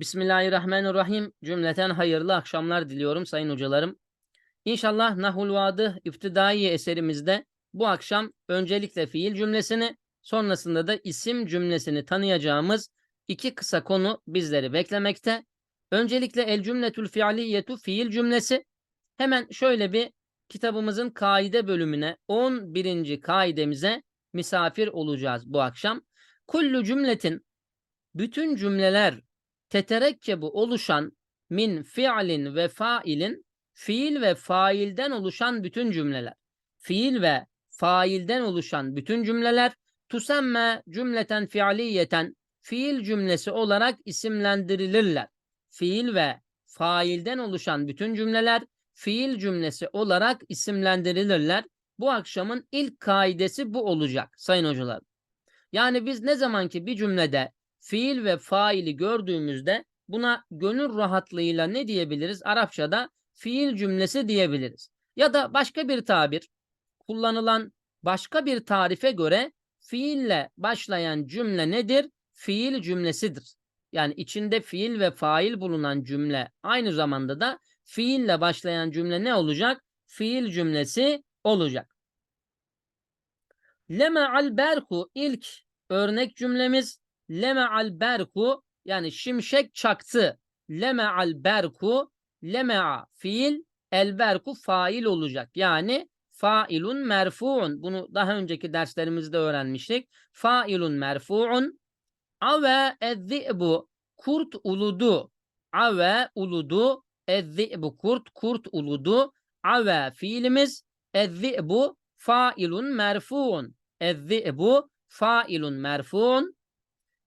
Bismillahirrahmanirrahim. Cümleten hayırlı akşamlar diliyorum sayın hocalarım. İnşallah Nahul Vadı İptidai eserimizde bu akşam öncelikle fiil cümlesini sonrasında da isim cümlesini tanıyacağımız iki kısa konu bizleri beklemekte. Öncelikle el cümletül fiiliyetu fiil cümlesi. Hemen şöyle bir kitabımızın kaide bölümüne 11. kaidemize misafir olacağız bu akşam. Kullu cümletin bütün cümleler teterekkebu oluşan min fiilin ve failin fiil ve failden oluşan bütün cümleler. Fiil ve failden oluşan bütün cümleler tusemme cümleten fiiliyeten fiil cümlesi olarak isimlendirilirler. Fiil ve failden oluşan bütün cümleler fiil cümlesi olarak isimlendirilirler. Bu akşamın ilk kaidesi bu olacak sayın hocalar. Yani biz ne zaman ki bir cümlede fiil ve faili gördüğümüzde buna gönül rahatlığıyla ne diyebiliriz? Arapçada fiil cümlesi diyebiliriz. Ya da başka bir tabir, kullanılan başka bir tarife göre fiille başlayan cümle nedir? Fiil cümlesidir. Yani içinde fiil ve fail bulunan cümle aynı zamanda da fiille başlayan cümle ne olacak? Fiil cümlesi olacak. Leme al berku ilk örnek cümlemiz leme al berku yani şimşek çaktı. Leme al berku lemea fiil el berku fail olacak. Yani failun merfuun. Bunu daha önceki derslerimizde öğrenmiştik. Failun merfuun. Ave ezzi'bu kurt uludu. Ave uludu. Ezzi'bu kurt kurt uludu. Ave fiilimiz ezzi'bu failun merfuun. Ezzi'bu failun merfuun.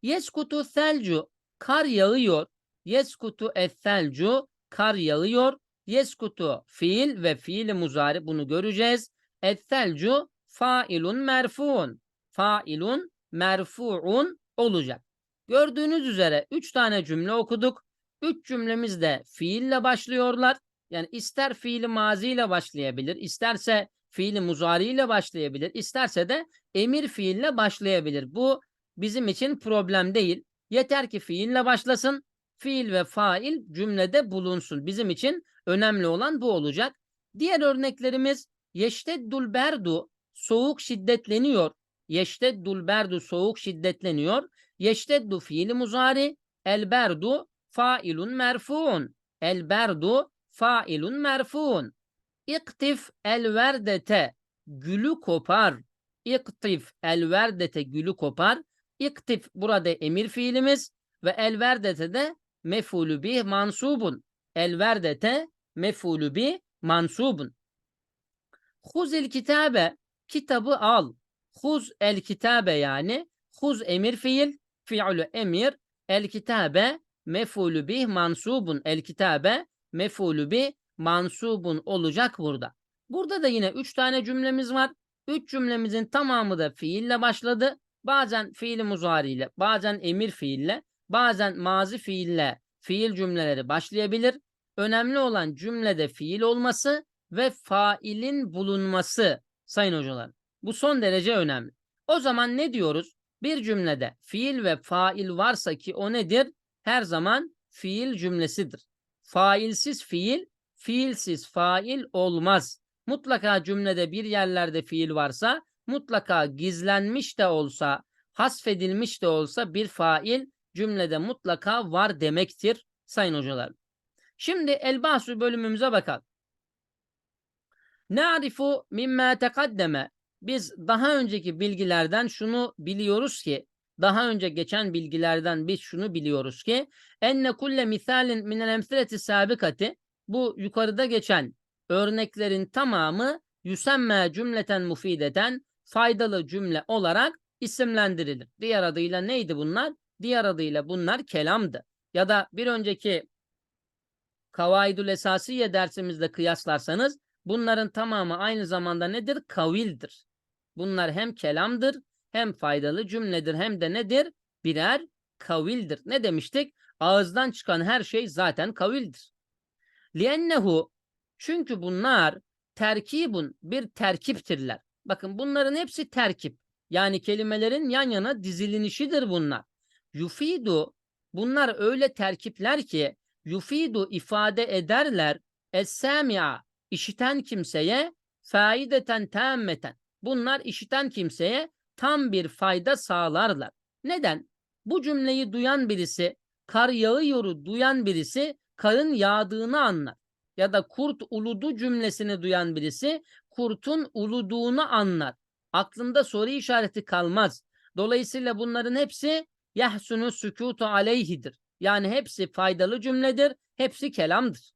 Yeskutu selcu kar yağıyor. Yeskutu ethelcu kar yağıyor. Yeskutu fiil ve fiil muzari bunu göreceğiz. Ethelcu failun merfuun. Failun merfuun olacak. Gördüğünüz üzere üç tane cümle okuduk. Üç cümlemiz de fiille başlıyorlar. Yani ister fiili maziyle başlayabilir, isterse fiili muzariyle başlayabilir, isterse de emir fiille başlayabilir. Bu bizim için problem değil. Yeter ki fiille başlasın, fiil ve fail cümlede bulunsun. Bizim için önemli olan bu olacak. Diğer örneklerimiz yeşteddul berdu soğuk şiddetleniyor. Yeşteddul berdu soğuk şiddetleniyor. Yeşteddu fiili muzari, el berdu failun merfuun. El berdu failun merfuun. İktif el verdete gülü kopar. İktif el verdete gülü kopar. İktif burada emir fiilimiz ve el verdete de mefulü bih mansubun. El verdete mefulü bih mansubun. Huzil kitabe kitabı al. Huz el kitabe yani huz emir fiil, fiilü emir, el kitabe mefulü bih mansubun. El kitabe mefulü bih mansubun olacak burada. Burada da yine üç tane cümlemiz var. Üç cümlemizin tamamı da fiille başladı. Bazen fiil muzariyle, bazen emir fiille, bazen mazi fiille fiil cümleleri başlayabilir. Önemli olan cümlede fiil olması ve failin bulunması sayın hocalar. Bu son derece önemli. O zaman ne diyoruz? Bir cümlede fiil ve fail varsa ki o nedir? Her zaman fiil cümlesidir. Failsiz fiil, fiilsiz fail olmaz. Mutlaka cümlede bir yerlerde fiil varsa, mutlaka gizlenmiş de olsa, hasfedilmiş de olsa bir fail cümlede mutlaka var demektir sayın hocalar. Şimdi Elbasu bölümümüze bakalım. Na'rifu mimma tekaddeme. Biz daha önceki bilgilerden şunu biliyoruz ki, daha önce geçen bilgilerden biz şunu biliyoruz ki, enne kulle misalin minel emsileti sabikati, bu yukarıda geçen örneklerin tamamı yüsemme cümleten mufideten faydalı cümle olarak isimlendirilir. Diğer adıyla neydi bunlar? Diğer adıyla bunlar kelamdı. Ya da bir önceki Kavaidül Esasiye dersimizde kıyaslarsanız bunların tamamı aynı zamanda nedir? Kavildir. Bunlar hem kelamdır hem faydalı cümledir hem de nedir? Birer kavildir. Ne demiştik? Ağızdan çıkan her şey zaten kavildir. Liennehu çünkü bunlar terkibun bir terkiptirler. Bakın bunların hepsi terkip. Yani kelimelerin yan yana dizilinişidir bunlar. Yufidu Bunlar öyle terkipler ki yufidu ifade ederler es-sami'a işiten kimseye faideten tammeten. Bunlar işiten kimseye tam bir fayda sağlarlar. Neden? Bu cümleyi duyan birisi, kar yağıyoru duyan birisi karın yağdığını anlar. Ya da kurt uludu cümlesini duyan birisi kurtun uluduğunu anlar. Aklında soru işareti kalmaz. Dolayısıyla bunların hepsi yahsunu sükutu aleyhidir. Yani hepsi faydalı cümledir, hepsi kelamdır.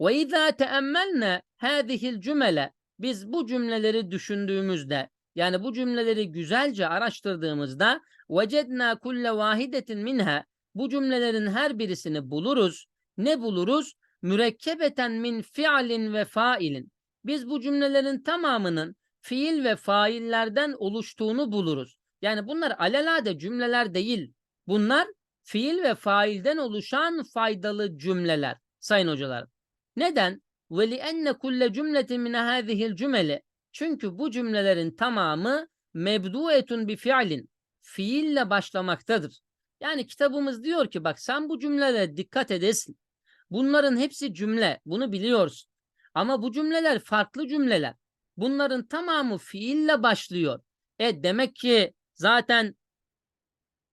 Ve izâ teemmelne hâzihil cümle biz bu cümleleri düşündüğümüzde yani bu cümleleri güzelce araştırdığımızda vecedna kulle vahidetin minha bu cümlelerin her birisini buluruz. Ne buluruz? Mürekkebeten min fiilin ve failin. Biz bu cümlelerin tamamının fiil ve faillerden oluştuğunu buluruz. Yani bunlar alelade cümleler değil. Bunlar fiil ve failden oluşan faydalı cümleler sayın hocalar. Neden? Enne kulle cümletin min hâzihil cümle. Çünkü bu cümlelerin tamamı mebduetun bi fiilin. Fiille başlamaktadır. Yani kitabımız diyor ki bak sen bu cümlelere dikkat edesin. Bunların hepsi cümle. Bunu biliyorsun. Ama bu cümleler farklı cümleler. Bunların tamamı fiille başlıyor. E demek ki zaten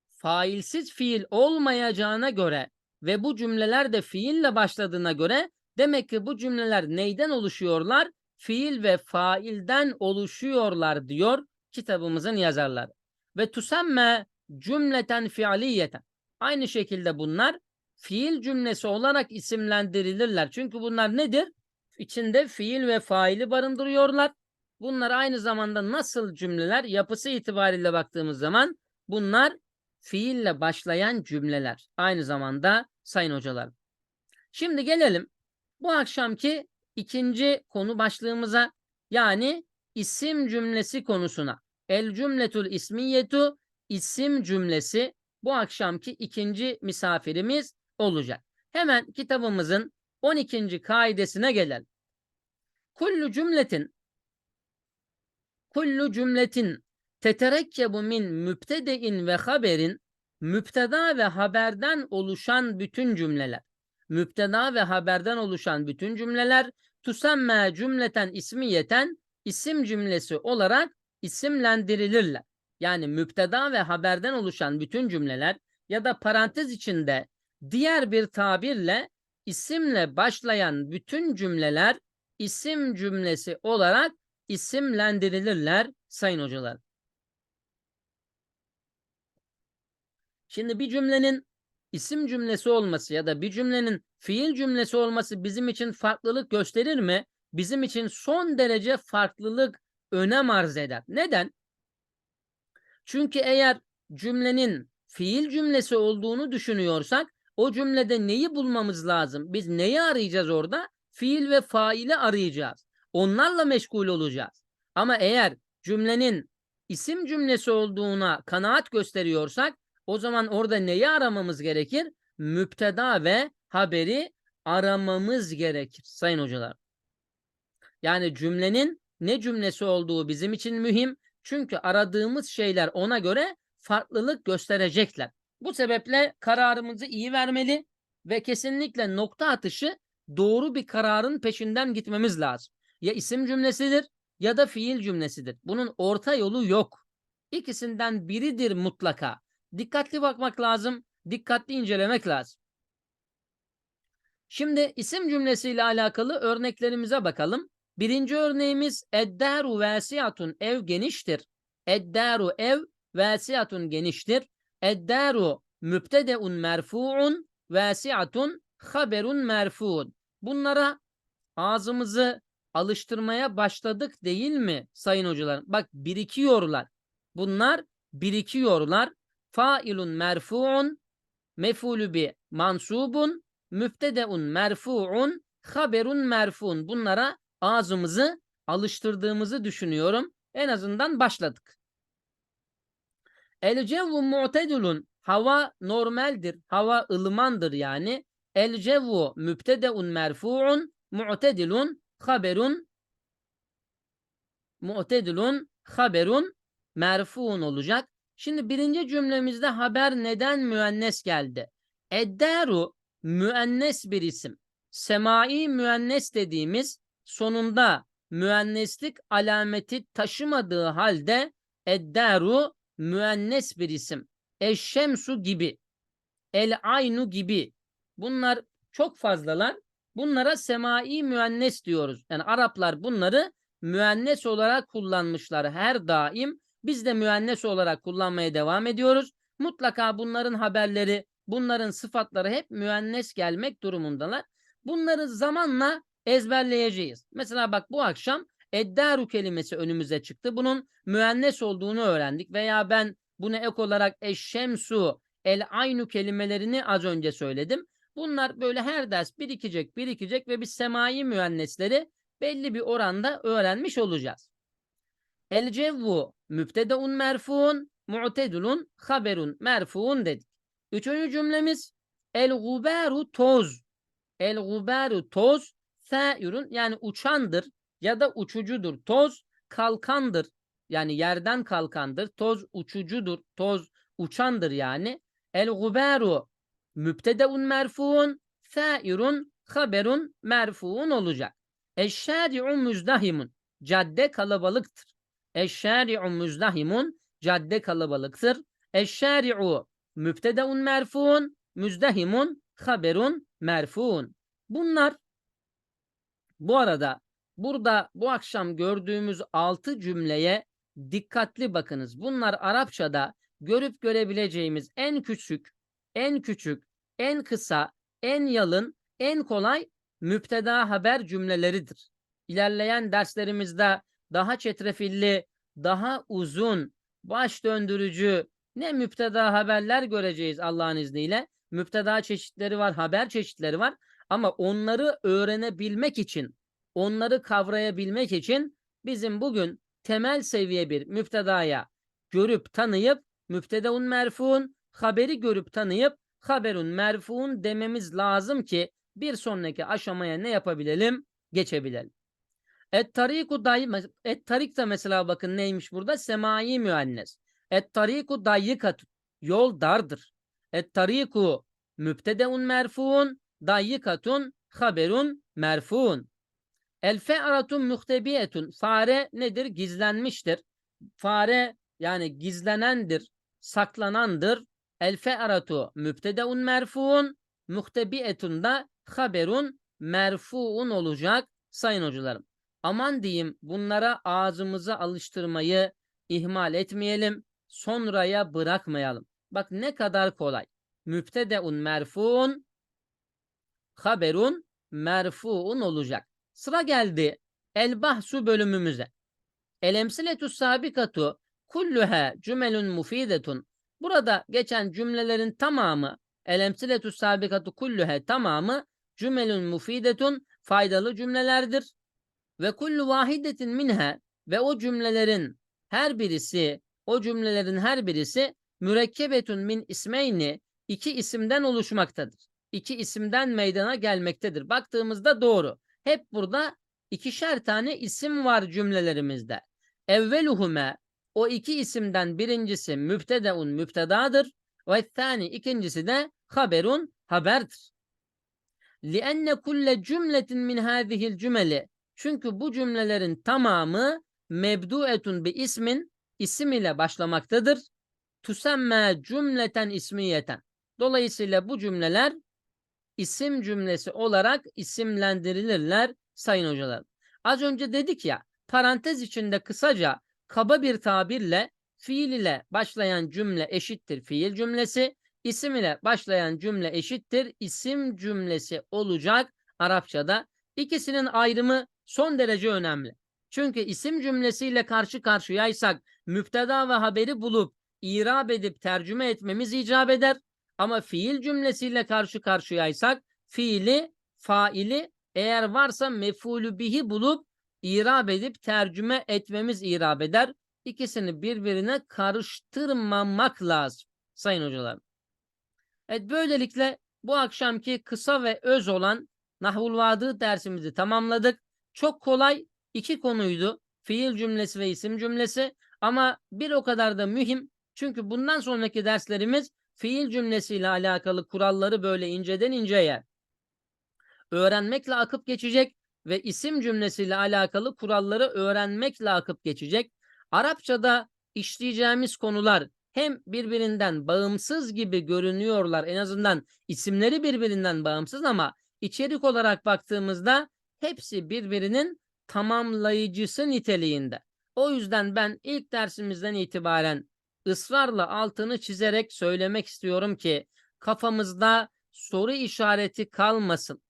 failsiz fiil olmayacağına göre ve bu cümleler de fiille başladığına göre demek ki bu cümleler neyden oluşuyorlar? Fiil ve failden oluşuyorlar diyor kitabımızın yazarları. Ve tusemme cümleten fiiliyeten. Aynı şekilde bunlar fiil cümlesi olarak isimlendirilirler. Çünkü bunlar nedir? İçinde fiil ve faili barındırıyorlar. Bunlar aynı zamanda nasıl cümleler? Yapısı itibariyle baktığımız zaman bunlar fiille başlayan cümleler. Aynı zamanda sayın hocalar. Şimdi gelelim bu akşamki ikinci konu başlığımıza yani isim cümlesi konusuna. El cümletul ismiyetu isim cümlesi bu akşamki ikinci misafirimiz olacak. Hemen kitabımızın 12. kaidesine gelelim. Kullu cümletin kullu cümletin teterekkebu min mübtedein ve haberin müpteda ve haberden oluşan bütün cümleler. Müpteda ve haberden oluşan bütün cümleler tusemme cümleten ismiyeten isim cümlesi olarak isimlendirilirler. Yani müpteda ve haberden oluşan bütün cümleler ya da parantez içinde diğer bir tabirle isimle başlayan bütün cümleler isim cümlesi olarak isimlendirilirler sayın hocalar. Şimdi bir cümlenin isim cümlesi olması ya da bir cümlenin fiil cümlesi olması bizim için farklılık gösterir mi? Bizim için son derece farklılık önem arz eder. Neden? Çünkü eğer cümlenin fiil cümlesi olduğunu düşünüyorsak o cümlede neyi bulmamız lazım? Biz neyi arayacağız orada? Fiil ve faili arayacağız. Onlarla meşgul olacağız. Ama eğer cümlenin isim cümlesi olduğuna kanaat gösteriyorsak o zaman orada neyi aramamız gerekir? Müpteda ve haberi aramamız gerekir sayın hocalar. Yani cümlenin ne cümlesi olduğu bizim için mühim. Çünkü aradığımız şeyler ona göre farklılık gösterecekler. Bu sebeple kararımızı iyi vermeli ve kesinlikle nokta atışı doğru bir kararın peşinden gitmemiz lazım. Ya isim cümlesidir ya da fiil cümlesidir. Bunun orta yolu yok. İkisinden biridir mutlaka. Dikkatli bakmak lazım, dikkatli incelemek lazım. Şimdi isim cümlesiyle alakalı örneklerimize bakalım. Birinci örneğimiz eddaru vasiatun ev geniştir. Eddaru ev vasiatun geniştir. Eddaru mübtedeun merfuun vasiatun haberun merfuun. Bunlara ağzımızı alıştırmaya başladık değil mi sayın hocalar? Bak birikiyorlar. Bunlar birikiyorlar. Failun merfuun mefulü bi mansubun mübtedeun merfuun haberun merfuun. Bunlara ağzımızı alıştırdığımızı düşünüyorum. En azından başladık. El cevvu mu'tedilun. Hava normaldir. Hava ılımandır yani. El cevvu mübtedeun merfuun mu'tedilun haberun mu'tedilun haberun merfuun olacak. Şimdi birinci cümlemizde haber neden müennes geldi? Eddaru müennes bir isim. Semai müennes dediğimiz sonunda müenneslik alameti taşımadığı halde eddaru müennes bir isim. Eşşemsu gibi, el aynu gibi. Bunlar çok fazlalar. Bunlara semai müennes diyoruz. Yani Araplar bunları müennes olarak kullanmışlar her daim. Biz de müennes olarak kullanmaya devam ediyoruz. Mutlaka bunların haberleri, bunların sıfatları hep müennes gelmek durumundalar. Bunları zamanla ezberleyeceğiz. Mesela bak bu akşam eddaru kelimesi önümüze çıktı. Bunun müennes olduğunu öğrendik veya ben bunu ek olarak eşşemsu, el aynu kelimelerini az önce söyledim. Bunlar böyle her ders birikecek, birikecek ve biz semai müennesleri belli bir oranda öğrenmiş olacağız. El cevvu mübtedeun merfuun, mu'tedulun haberun merfuun dedik. Üçüncü cümlemiz el gubaru toz. El gubaru toz sâirun yani uçandır ya da uçucudur. Toz kalkandır. Yani yerden kalkandır. Toz uçucudur. Toz uçandır yani. El gubaru mübtedeun merfuun sâirun haberun merfuun olacak. Eşşâdi'u müzdahimun. Cadde kalabalıktır. Eşşâri'u müzdahimun. Cadde kalabalıktır. Eşşâri'u mübtedeun merfuun. Müzdahimun. Haberun merfuun. Bunlar bu arada burada bu akşam gördüğümüz altı cümleye dikkatli bakınız. Bunlar Arapçada görüp görebileceğimiz en küçük, en küçük, en kısa, en yalın, en kolay müpteda haber cümleleridir. İlerleyen derslerimizde daha çetrefilli, daha uzun, baş döndürücü ne müpteda haberler göreceğiz Allah'ın izniyle. Müpteda çeşitleri var, haber çeşitleri var ama onları öğrenebilmek için, onları kavrayabilmek için bizim bugün temel seviye bir müptedaya görüp tanıyıp müptedeun merfuun haberi görüp tanıyıp haberun merfuun dememiz lazım ki bir sonraki aşamaya ne yapabilelim? Geçebilelim. Et tariku day et tarik da mesela bakın neymiş burada? Semai müennes. Et tariku dayyikatun. Yol dardır. Et tariku mübtedeun merfuun dayyikatun haberun merfuun. El fe'ratun muhtebiyetun. Fare nedir? Gizlenmiştir. Fare yani gizlenendir, saklanandır. El fe'ratu mübtedeun merfuun muhtebiyetun da haberun merfuun olacak sayın hocalarım. Aman diyeyim bunlara ağzımızı alıştırmayı ihmal etmeyelim. Sonraya bırakmayalım. Bak ne kadar kolay. Mübtedeun merfuun haberun merfuun olacak. Sıra geldi el bahsu bölümümüze. El emsiletu sabikatu kulluha cümelun mufidetun. Burada geçen cümlelerin tamamı el emsiletu sabikatu kulluha tamamı cümelun mufidetun faydalı cümlelerdir. Ve kullu vahidetin minha ve o cümlelerin her birisi o cümlelerin her birisi mürekkebetun min ismeyni iki isimden oluşmaktadır. İki isimden meydana gelmektedir. Baktığımızda doğru. Hep burada ikişer tane isim var cümlelerimizde. Evveluhume o iki isimden birincisi mübtedeun mübtedadır ve thani ikincisi de haberun haberdir. لِأَنَّ كُلَّ cümletin min hâzihil cümeli çünkü bu cümlelerin tamamı mebduetun bi ismin isim ile başlamaktadır. Tusemme cümleten ismiyeten. Dolayısıyla bu cümleler isim cümlesi olarak isimlendirilirler sayın hocalar. Az önce dedik ya parantez içinde kısaca kaba bir tabirle fiil ile başlayan cümle eşittir fiil cümlesi, isim ile başlayan cümle eşittir isim cümlesi olacak Arapçada. İkisinin ayrımı son derece önemli. Çünkü isim cümlesiyle karşı karşıyaysak müpteda ve haberi bulup irab edip tercüme etmemiz icap eder. Ama fiil cümlesiyle karşı karşıyaysak fiili, faili eğer varsa mefulü bihi bulup irab edip tercüme etmemiz irab eder. İkisini birbirine karıştırmamak lazım sayın hocalarım. Evet böylelikle bu akşamki kısa ve öz olan Nahvul Vadı dersimizi tamamladık. Çok kolay iki konuydu. Fiil cümlesi ve isim cümlesi ama bir o kadar da mühim. Çünkü bundan sonraki derslerimiz fiil cümlesiyle alakalı kuralları böyle inceden inceye öğrenmekle akıp geçecek ve isim cümlesiyle alakalı kuralları öğrenmekle akıp geçecek. Arapçada işleyeceğimiz konular hem birbirinden bağımsız gibi görünüyorlar. En azından isimleri birbirinden bağımsız ama içerik olarak baktığımızda hepsi birbirinin tamamlayıcısı niteliğinde. O yüzden ben ilk dersimizden itibaren ısrarla altını çizerek söylemek istiyorum ki kafamızda soru işareti kalmasın.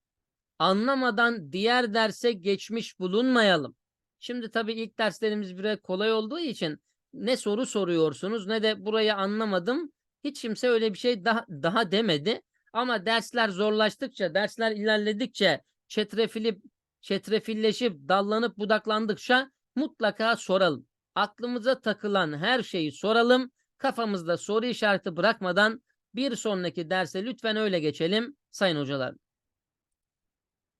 Anlamadan diğer derse geçmiş bulunmayalım. Şimdi tabii ilk derslerimiz biraz kolay olduğu için ne soru soruyorsunuz ne de burayı anlamadım. Hiç kimse öyle bir şey daha, daha demedi. Ama dersler zorlaştıkça, dersler ilerledikçe, çetrefilip, çetrefilleşip, dallanıp budaklandıkça mutlaka soralım. Aklımıza takılan her şeyi soralım. Kafamızda soru işareti bırakmadan bir sonraki derse lütfen öyle geçelim sayın hocalar.